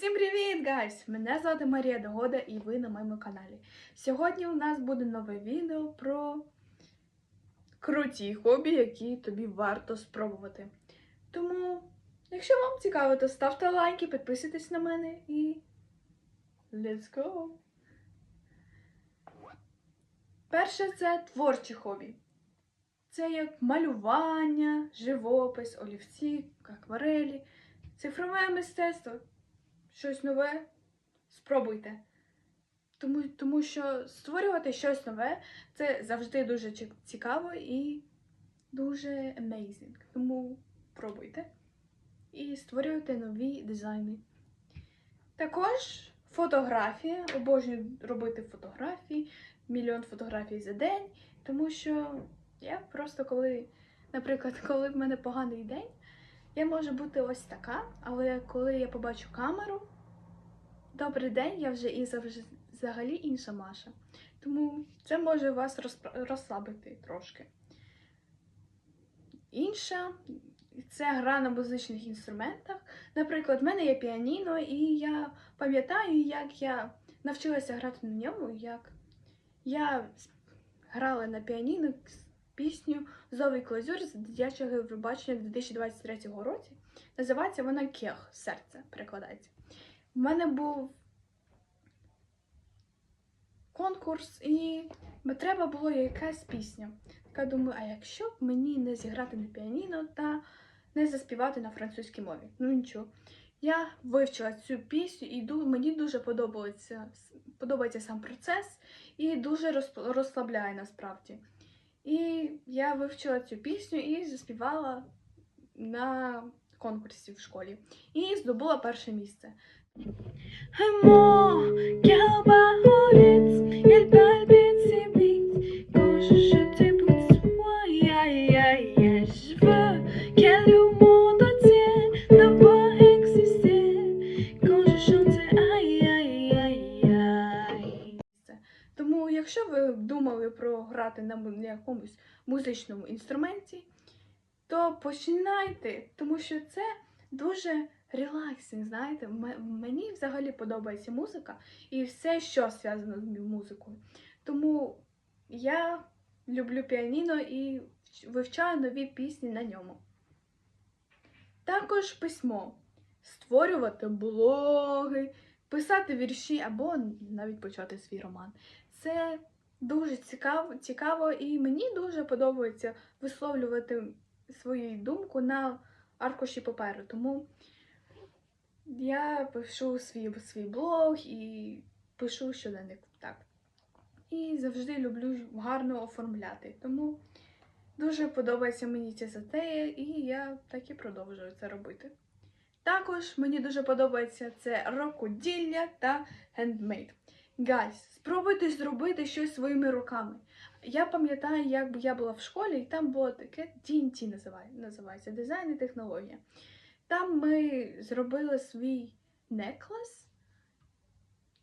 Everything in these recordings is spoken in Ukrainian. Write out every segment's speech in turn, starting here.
Всім привіт, гайс! Мене звати Марія Догода і ви на моєму каналі. Сьогодні у нас буде нове відео про круті хобі, які тобі варто спробувати. Тому, якщо вам цікаво, то ставте лайки, підписуйтесь на мене і let's go! Перше це творчі хобі. Це як малювання, живопис, олівці, акварелі, цифрове мистецтво щось нове, спробуйте. Тому, тому що створювати щось нове це завжди дуже цікаво і дуже amazing. Тому пробуйте і створюйте нові дизайни. Також фотографія. Обожнюю робити фотографії, мільйон фотографій за день, тому що я просто коли, наприклад, коли в мене поганий день. Я можу бути ось така, але коли я побачу камеру, добрий день, я вже і завж- взагалі інша Маша. Тому це може вас розслабити трошки. Інша це гра на музичних інструментах. Наприклад, в мене є піаніно, і я пам'ятаю, як я навчилася грати на ньому, як я грала на піаніно пісню Зовий Клазюр з дитячого Євробачення 2023 році. Називається вона Кех, серце перекладається. У мене був конкурс, і треба було якась пісня. Така думаю, а якщо б мені не зіграти на піаніно та не заспівати на французькій мові? Ну нічого. Я вивчила цю пісню і мені дуже подобається, подобається сам процес і дуже розслабляє насправді. І я вивчила цю пісню і заспівала на конкурсі в школі. І здобула перше місце. Amour, якщо ви думали про грати на якомусь музичному інструменті, то починайте, тому що це дуже релаксинг, знаєте. Мені взагалі подобається музика і все, що зв'язано з музикою. Тому я люблю піаніно і вивчаю нові пісні на ньому. Також письмо. Створювати блоги, писати вірші або навіть почати свій роман. Це дуже цікаво, цікаво і мені дуже подобається висловлювати свою думку на аркуші паперу. Тому я пишу свій, свій блог і пишу щоденник. Так. І завжди люблю гарно оформляти. Тому дуже подобається мені ця затея, і я так і продовжую це робити. Також мені дуже подобається це рукоділля та хендмейд. Гайс, спробуйте зробити щось своїми руками. Я пам'ятаю, як я була в школі, і там було таке DNT називається дизайн і технологія. Там ми зробили свій неклес,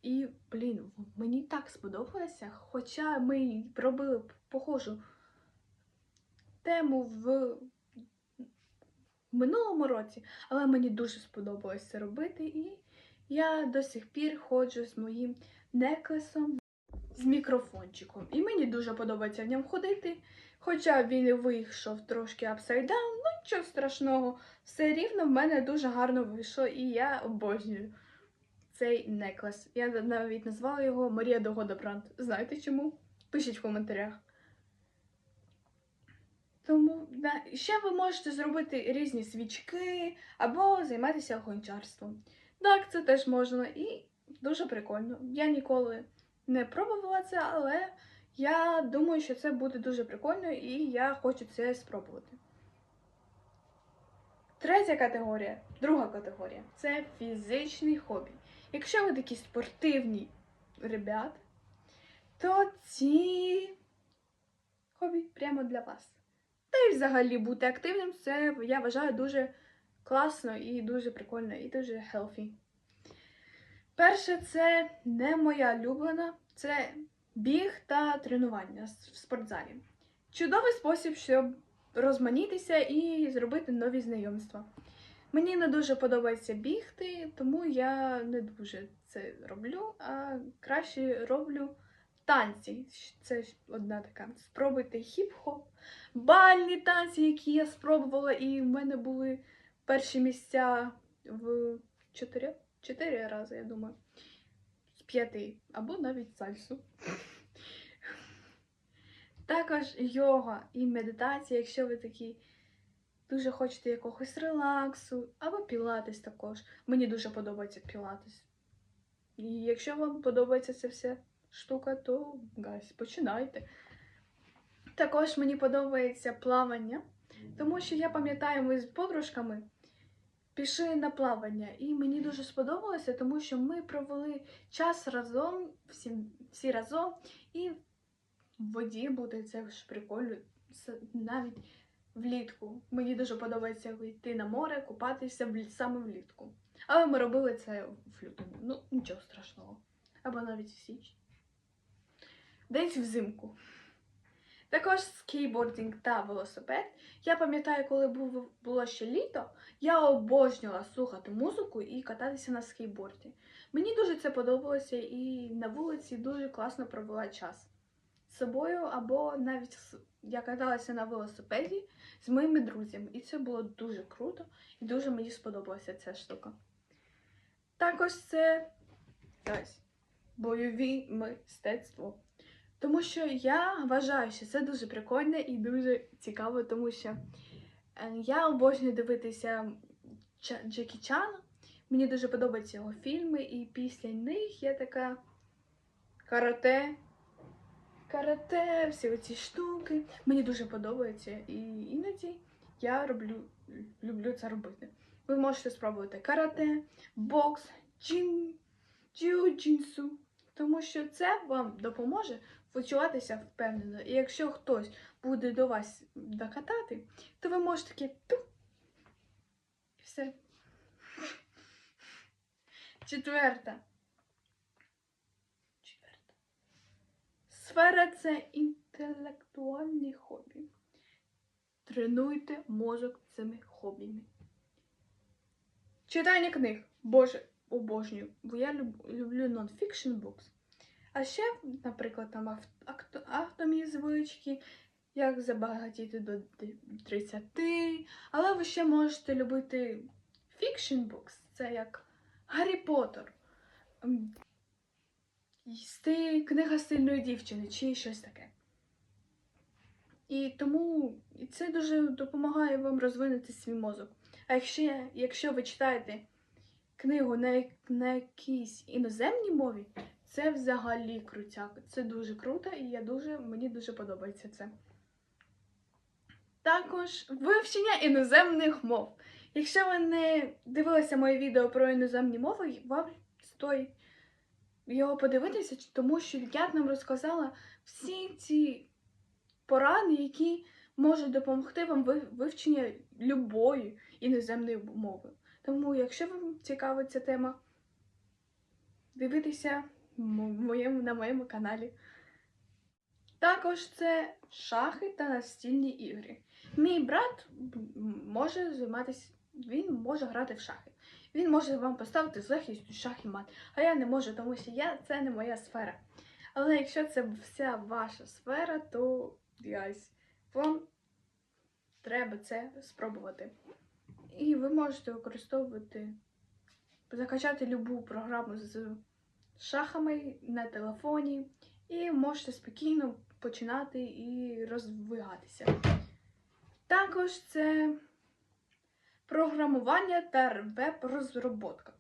і, блін, мені так сподобалося, хоча ми робили похожу тему в минулому році, але мені дуже сподобалось це робити, і я до сих пір ходжу з моїм неклесом з мікрофончиком. І мені дуже подобається в ньому ходити. Хоча він вийшов трошки down, ну нічого страшного, все рівно в мене дуже гарно вийшло, і я обожнюю цей неклес. Я навіть назвала його Марія Догода Бранд. Знаєте чому? Пишіть в коментарях. Тому да, ще ви можете зробити різні свічки або займатися гончарством. Так, це теж можна і дуже прикольно. Я ніколи не пробувала це, але я думаю, що це буде дуже прикольно і я хочу це спробувати. Третя категорія, друга категорія це фізичний хобі. Якщо ви такі спортивні ребят, то ці хобі прямо для вас. Та й взагалі бути активним це я вважаю дуже класно і дуже прикольно, і дуже healthy. Перше, це не моя улюблена, це біг та тренування в спортзалі. Чудовий спосіб, щоб розманітися і зробити нові знайомства. Мені не дуже подобається бігти, тому я не дуже це роблю, а краще роблю танці. Це одна така. Спробуйте хіп-хоп, бальні танці, які я спробувала, і в мене були перші місця в чотири, чотири рази, я думаю. З п'яти, або навіть сальсу. Також йога і медитація, якщо ви такі дуже хочете якогось релаксу, або пілатес також. Мені дуже подобається пілатес. І якщо вам подобається ця вся штука, то гайс, починайте. Також мені подобається плавання, тому що я пам'ятаю, ми з подружками пішли на плавання, і мені дуже сподобалося, тому що ми провели час разом, всі, всі разом, і в воді буде це ж прикольно, навіть влітку. Мені дуже подобається йти на море, купатися саме влітку. Але ми робили це в лютому. Ну, нічого страшного. Або навіть в січні. Десь взимку. Також скейтбординг та велосипед. Я пам'ятаю, коли було ще літо, я обожнювала слухати музику і кататися на скейтборді. Мені дуже це подобалося і на вулиці дуже класно провела час з собою, або навіть я каталася на велосипеді з моїми друзями. І це було дуже круто і дуже мені сподобалася ця штука. Також це ось, бойові мистецтво. Тому що я вважаю, що це дуже прикольно і дуже цікаво, тому що е, я обожнюю дивитися Джекі Чана. Мені дуже подобаються його фільми, і після них я така карате. Карате, всі ці штуки. Мені дуже подобається. І іноді я роблю, люблю це робити. Ви можете спробувати карате, бокс, джин, джиу-джитсу, тому що це вам допоможе почуватися впевнено. І якщо хтось буде до вас докатати, то ви можете такі ту. І все. Четверта. Четверта. Сфера це інтелектуальні хобі. Тренуйте мозок цими хобіями. Читання книг. Боже, обожнюю. Бо я люб- люблю non-fiction books. А ще, наприклад, там автомі звички, як забагатіти до 30. Але ви ще можете любити books. Це як Гаррі Поттер. Сти книга сильної дівчини чи щось таке. І тому це дуже допомагає вам розвинути свій мозок. А якщо, якщо ви читаєте книгу на, на якійсь іноземній мові, це взагалі крутяк. Це дуже круто, і я дуже, мені дуже подобається це. Також вивчення іноземних мов. Якщо ви не дивилися моє відео про іноземні мови, вам стоїть його подивитися, тому що я нам розказала всі ці поради, які можуть допомогти вам ви- вивченні любої іноземної мови. Тому, якщо вам цікава ця тема, дивитися моєму, на моєму каналі. Також це шахи та настільні ігри. Мій брат може займатися, він може грати в шахи. Він може вам поставити з легкістю шах і мат. А я не можу, тому що я це не моя сфера. Але якщо це вся ваша сфера, то guys, вам треба це спробувати. І ви можете використовувати, закачати любу програму з шахами на телефоні, і можете спокійно починати і розвиватися. Також це програмування та веб-розробка.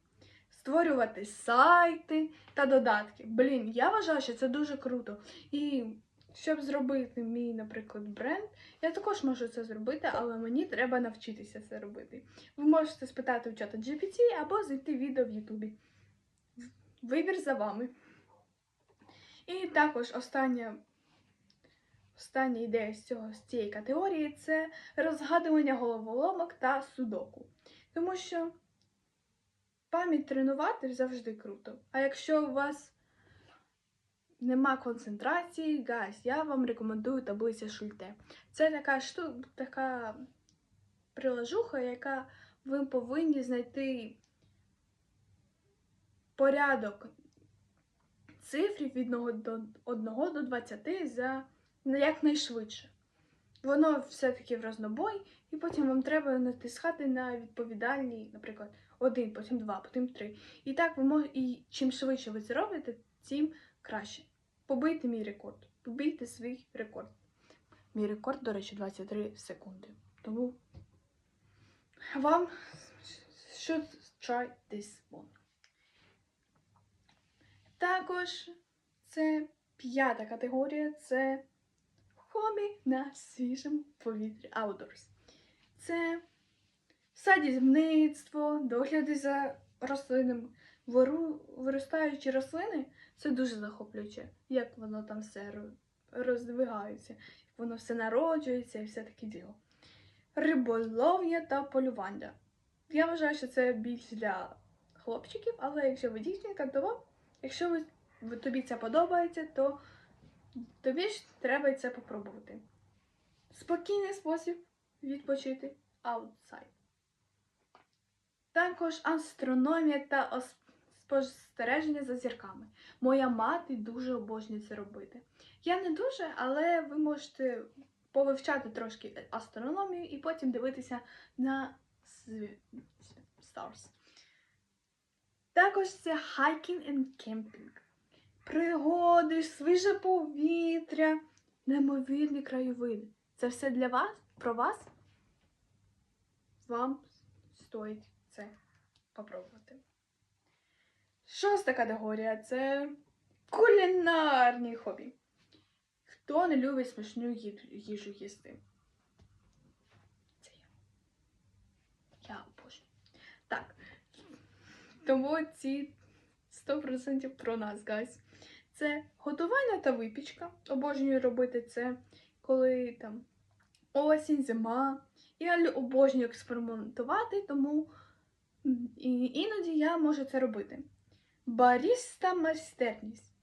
Створювати сайти та додатки. Блін, я вважаю, що це дуже круто. І щоб зробити мій, наприклад, бренд, я також можу це зробити, але мені треба навчитися це робити. Ви можете спитати у чата GPT або знайти відео в Ютубі. Вибір за вами. І також остання, остання ідея з, цього, з цієї категорії це розгадування головоломок та судоку. Тому що пам'ять тренувати завжди круто. А якщо у вас нема концентрації, гайс, я вам рекомендую таблиця Шульте. Це така штука, така прилажуха, яка ви повинні знайти порядок цифрів від 1 до, 1 до 20 за якнайшвидше. Воно все-таки в рознобой, і потім вам треба натискати на відповідальні, наприклад, 1, потім 2, потім 3. І так ви мож... і чим швидше ви це робите, тим краще. Побийте мій рекорд. Побийте свій рекорд. Мій рекорд, до речі, 23 секунди. Тому вам should try this one. Також це п'ята категорія це хобі на свіжому повітрі outdoors. Це садівництво, догляди за рослинами. Вору, виростаючі рослини це дуже захоплююче, як воно там все роздвигається, як воно все народжується і все таке діло. Риболов'я та полювання. Я вважаю, що це більш для хлопчиків, але якщо ви дівчинка, то вам, якщо тобі це подобається, то тобі ж треба це попробувати. Спокійний спосіб відпочити outside. Також астрономія та спостереження за зірками. Моя мати дуже обожнює це робити. Я не дуже, але ви можете повивчати трошки астрономію і потім дивитися на stars. Також це hiking and camping. Пригоди, свіже повітря, неймовірні краєвиди. Це все для вас, про вас. Вам стоїть це попробувати. Шоста категорія це кулінарні хобі. Хто не любить смачну їжу їсти? Це я. Я обожнюю. Так. Тому ці 100% про нас, гайс. Це готування та випічка. Обожнюю робити це, коли там осінь, зима. Я обожнюю експериментувати, тому іноді я можу це робити. Баріста майстерність.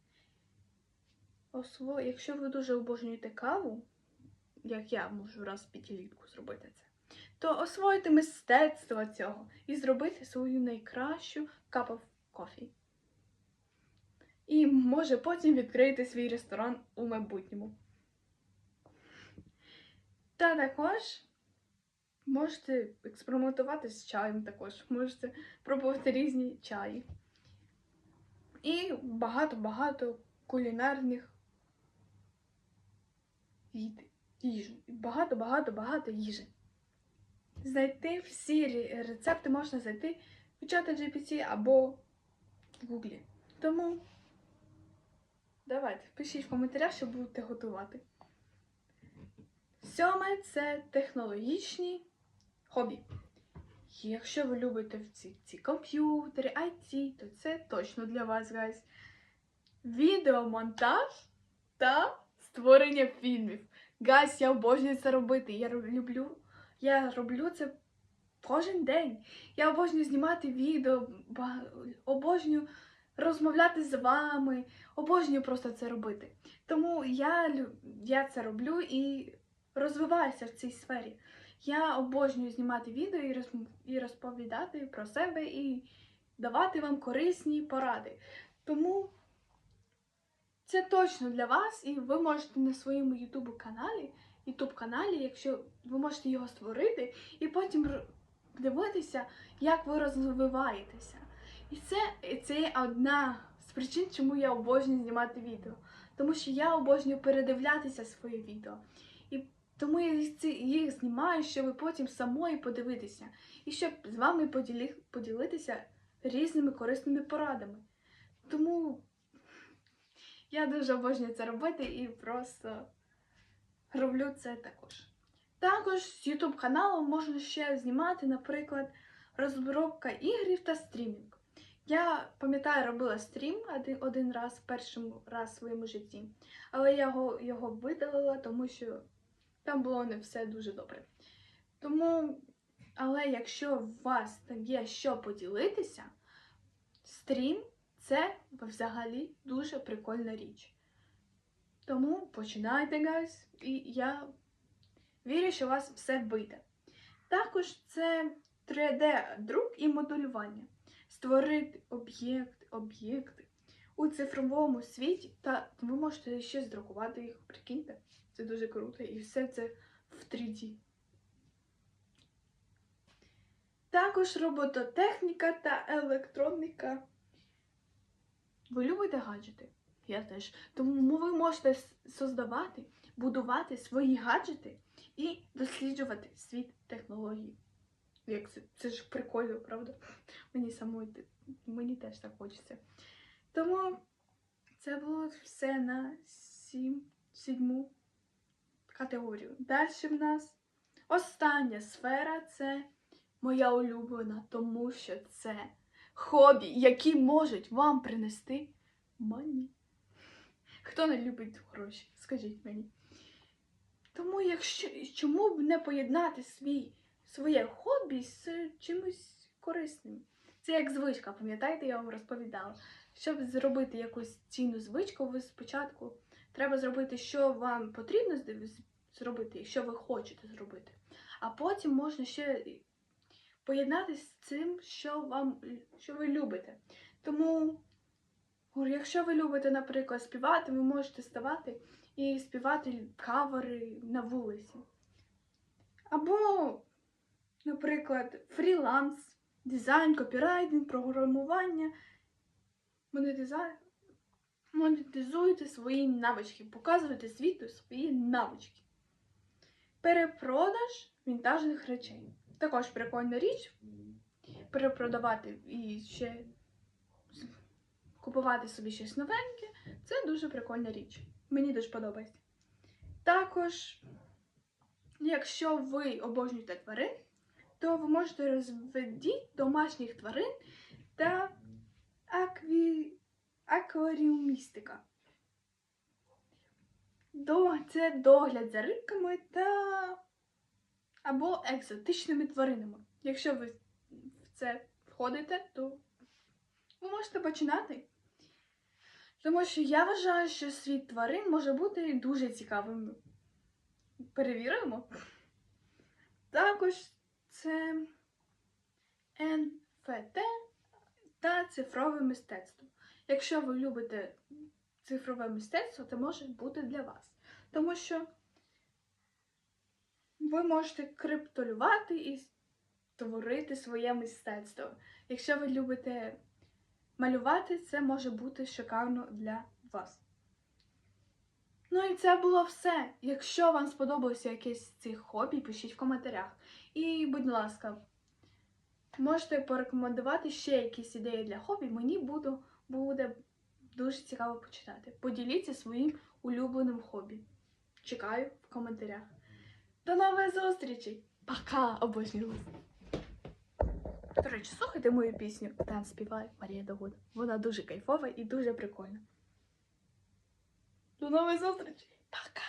Якщо ви дуже обожнюєте каву, як я можу раз п'ятилітку зробити це, то освоїти мистецтво цього і зробити свою найкращу of coffee. І може потім відкрити свій ресторан у майбутньому. Та також можете експериментувати з чаєм також, можете пробувати різні чаї. І багато-багато кулінарних їжі. Багато-багато-багато їжі. Знайти всі рецепти можна знайти в чаті GPT або в Гуглі. Тому давайте, пишіть в коментарях, що будете готувати. Сьоме це технологічні хобі. Якщо ви любите ці, ці комп'ютери, IT, то це точно для вас, гайс. Відеомонтаж та створення фільмів. Гайс, я обожнюю це робити. Я люблю, я роблю це кожен день. Я обожнюю знімати відео, обожнюю розмовляти з вами, обожнюю просто це робити. Тому я, я це роблю і розвиваюся в цій сфері. Я обожнюю знімати відео і, роз- і розповідати про себе і давати вам корисні поради. Тому це точно для вас, і ви можете на своєму YouTube каналі, YouTube каналі, якщо ви можете його створити, і потім дивитися, як ви розвиваєтеся. І це, це одна з причин, чому я обожнюю знімати відео. Тому що я обожнюю передивлятися своє відео. І тому я їх знімаю, щоб потім самої подивитися. І щоб з вами поділі, поділитися різними корисними порадами. Тому я дуже обожнюю це робити і просто роблю це також. Також з YouTube каналу можна ще знімати, наприклад, розробка ігрів та стрімінг. Я пам'ятаю, робила стрім один, один раз, перший раз в своєму житті, але я його, його видалила, тому що там було не все дуже добре. Тому, але якщо у вас є що поділитися, стрім це взагалі дуже прикольна річ. Тому починайте, гайс, і я вірю, що у вас все вийде. Також це 3D-друк і моделювання. Створити об'єкти, об'єкти у цифровому світі, та ви можете ще здрукувати їх, прикиньте. Це дуже круто. І все це в 3D. Також робототехніка та електроніка. Ви любите гаджети? Я теж. Тому ви можете создавати, будувати свої гаджети і досліджувати світ технологій. Як це, це ж прикольно, правда? Мені самої мені теж так хочеться. Тому це було все на сім, сідьму категорію. Далі в нас остання сфера це моя улюблена, тому що це хобі, які можуть вам принести мані. Хто не любить гроші? Скажіть мені. Тому якщо чому б не поєднати свій, своє хобі з чимось корисним? Це як звичка, пам'ятаєте, я вам розповідала. Щоб зробити якусь цінну звичку, ви спочатку треба зробити, що вам потрібно зробити, що ви хочете зробити. А потім можна ще і поєднати з цим, що вам що ви любите. Тому, якщо ви любите, наприклад, співати, ви можете ставати і співати кавери на вулиці. Або, наприклад, фріланс, дизайн, копірайтинг, програмування. Монетизуйте свої навички, показуйте світу свої навички. Перепродаж вінтажних речей. Також прикольна річ. Перепродавати і ще купувати собі щось новеньке. Це дуже прикольна річ. Мені дуже подобається. Також, якщо ви обожнюєте тварин, то ви можете розведіть домашніх тварин та акві... акваріумістика. До... Це догляд за рибками та або екзотичними тваринами. Якщо ви в це входите, то ви можете починати. Тому що я вважаю, що світ тварин може бути дуже цікавим. Перевіримо. Також це НФТ та цифрове мистецтво. Якщо ви любите цифрове мистецтво, це може бути для вас. Тому що ви можете криптолювати і створити своє мистецтво. Якщо ви любите малювати, це може бути шикарно для вас. Ну і це було все. Якщо вам сподобалося якесь з цих хобі, пишіть в коментарях. І, будь ласка, можете порекомендувати ще якісь ідеї для хобі. Мені буду, буде дуже цікаво почитати. Поділіться своїм улюбленим хобі. Чекаю в коментарях. До нових зустрічей! Пока! Обожнюю вас! До речі, слухайте мою пісню Там співає Марія Догода. Вона дуже кайфова і дуже прикольна. До нових зустрічей! Пока!